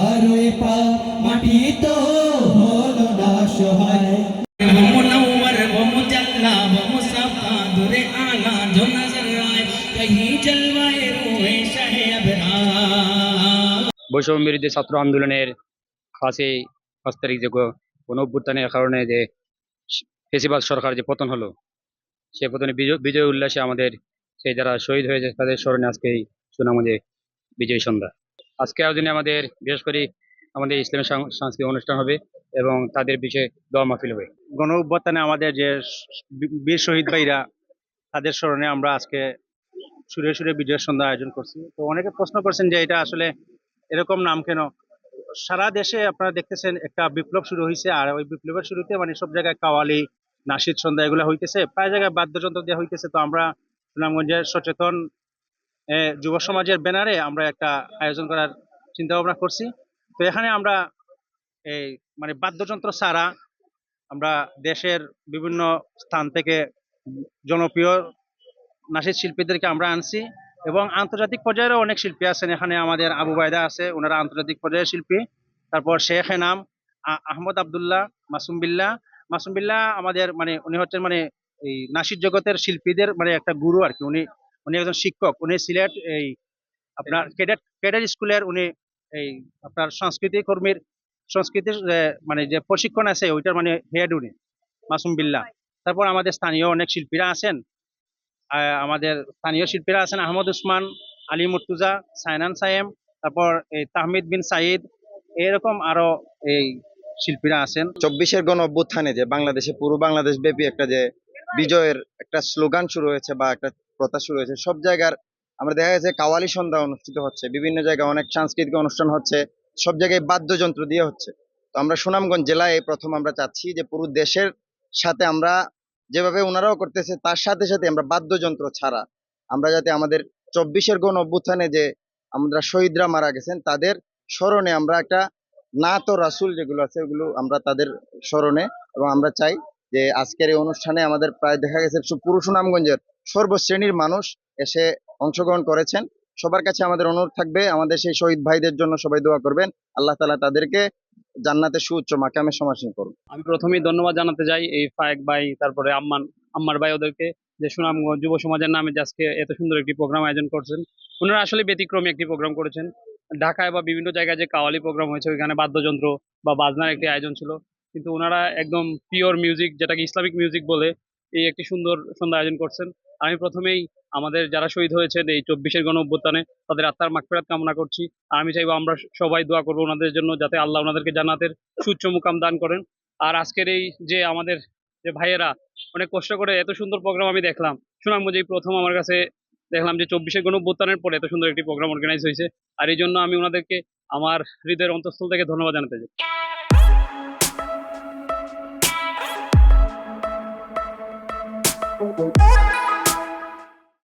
আমার পা মাটি তো না সহায়। বৈষম্য ছাত্র আন্দোলনের খাসে পাঁচ তারিখ যে গণ অভ্যুত্থানের কারণে যে ফেসিবাদ সরকার যে পতন হলো সে পতনে বিজয় উল্লাসে আমাদের সেই যারা শহীদ হয়েছে তাদের স্মরণে আজকে এই সুনাম বিজয় সন্ধ্যা। আজকে আয়োজনে আমাদের, বিশেষ করে আমাদের ইসলামী সাংস্কৃতিক অনুষ্ঠান হবে এবং তাদের বিষয়ে দোয়া মাহফিল হবে। গণ অভ্যুত্থানে আমাদের যে বীর শহীদ ভাইরা, তাদের স্মরণে আমরা আজকে সুরে সুরে বিজয় সন্ধ্যা আয়োজন করছি। তো অনেকে প্রশ্ন করছেন যে এটা আসলে এরকম নাম কেন? সারা দেশে আপনারা দেখতেছেন একটা বিপ্লব শুরু হয়েছে আর ওই বিপ্লবের শুরুতে মানে সব জায়গায় কাওয়ালি নাসিদ সন্ধ্যা এগুলো হইতেছে, প্রায় জায়গায় বাদ্যযন্ত্র দেওয়া হইতেছে। তো আমরা সুনামগঞ্জের সচেতন যুব সমাজের ব্যানারে আমরা একটা আয়োজন করার চিন্তা ভাবনা করছি। তো এখানে আমরা এই মানে বাদ্যযন্ত্র ছাড়া আমরা দেশের বিভিন্ন স্থান থেকে জনপ্রিয় নাসিদ শিল্পীদেরকে আমরা আনছি এবং আন্তর্জাতিক পর্যায়েরও অনেক শিল্পী আছেন। এখানে আমাদের আবু বাইদা আছে, ওনারা আন্তর্জাতিক পর্যায়ের শিল্পী। তারপর শেখ এনাম আহমদ আবদুল্লাহ, মাসুম বিল্লাহ মাসুম বিল্লাহ আমাদের মানে উনি হচ্ছেন মানে এই নাসির জগতের শিল্পীদের মানে একটা গুরু আর কি। উনি উনি একজন শিক্ষক। উনি সিলেট এই আপনার ক্যাডেট ক্যাডেট স্কুলের উনি এই আপনার সংস্কৃতি কর্মীর সংস্কৃতির মানে যে প্রশিক্ষণ আছে ওইটার মানে হেড উনি মাসুম বিল্লাহ তারপর আমাদের স্থানীয় অনেক শিল্পীরা আছেন। আমাদের স্থানীয় শিল্পীরা আছেন আহমদ উসমান আলী মুর্তুজা সাইনান সায়েম তারপর এই তাহমিদ বিন সাইদ এরকম আরও এই শিল্পীরা আছেন। চব্বিশের গণ অভ্যুত্থানে যে বাংলাদেশে পুরো বাংলাদেশ ব্যাপী একটা যে বিজয়ের একটা স্লোগান শুরু হয়েছে বা একটা প্রথা শুরু হয়েছে। সব জায়গার, আমরা দেখা গেছে কাওয়ালি সন্ধ্যা অনুষ্ঠিত হচ্ছে, বিভিন্ন জায়গায় অনেক সাংস্কৃতিক অনুষ্ঠান হচ্ছে, সব জায়গায় বাদ্যযন্ত্র দিয়ে হচ্ছে। তো আমরা সুনামগঞ্জ জেলায় প্রথম আমরা চাচ্ছি যে পুরো দেশের সাথে আমরা যেভাবে ওনারাও করতেছে, তার সাথে সাথে আমরা বাদ্যযন্ত্র ছাড়া, আমরা যাতে আমাদের চব্বিশের গণ অভ্যুত্থানে যে আমরা শহীদরা মারা গেছেন, তাদের স্মরণে আমরা একটা নাত ও রাসুল যেগুলো আছে, ওগুলো আমরা তাদের স্মরণে, এবং আমরা চাই যে আজকের এই অনুষ্ঠানে আমাদের প্রায় দেখা গেছে পুরো সুনামগঞ্জের সর্বশ্রেণীর মানুষ এসে অংশগ্রহণ করেছেন। সবার কাছে আমাদের অনুরোধ থাকবে, আমাদের সেই শহীদ ভাইদের জন্য সবাই দোয়া করবেন। আল্লাহ তালা তাদেরকে জান্নাতে সুউচ্চ মাকামে সমাসীন করুন আমি প্রথমেই ধন্যবাদ জানাতে চাই এই ফায়েক ভাই, তারপরে আম্মান, আম্মার ভাই ওদেরকে যে সুনামগঞ্জ যুব সমাজের নামে যে আজকে এত সুন্দর একটি প্রোগ্রাম আয়োজন করছেন। ওনারা আসলে ব্যতিক্রমী একটি প্রোগ্রাম করেছেন। ঢাকায় বা বিভিন্ন জায়গায় যে কাওয়ালি প্রোগ্রাম হয়েছে, ওইখানে বাদ্যযন্ত্র বা বাজনার একটি আয়োজন ছিল। কিন্তু ওনারা একদম পিওর মিউজিক যেটাকে ইসলামিক মিউজিক বলে এই একটি সুন্দর সন্ধ্যা আয়োজন করছেন। আমি প্রথমেই আমাদের যারা শহীদ হয়েছেন এই চব্বিশের গণ অভ্যুত্থানে তাদের আত্মার মাগফিরাত কামনা করছি। আর আমি চাইব আমরা সবাই দোয়া করব ওনাদের জন্য যাতে আল্লাহ ওনাদেরকে জান্নাতের সুচ্চ মুকাম দান করেন। আর আজকের এই যে আমাদের যে ভাইয়েরা, অনেক কষ্ট করে এত সুন্দর প্রোগ্রাম আমি দেখলাম। সুনামগঞ্জ এই প্রথম আমার কাছে দেখলাম যে চব্বিশে গণ অভ্যুত্থানের পরে এত সুন্দর একটি প্রোগ্রাম অর্গানাইজ হয়েছে। আর এই জন্য আমি ওনাদেরকে আমার হৃদয়ের অন্তঃস্থল থেকে ধন্যবাদ জানাতে চাই। Bye.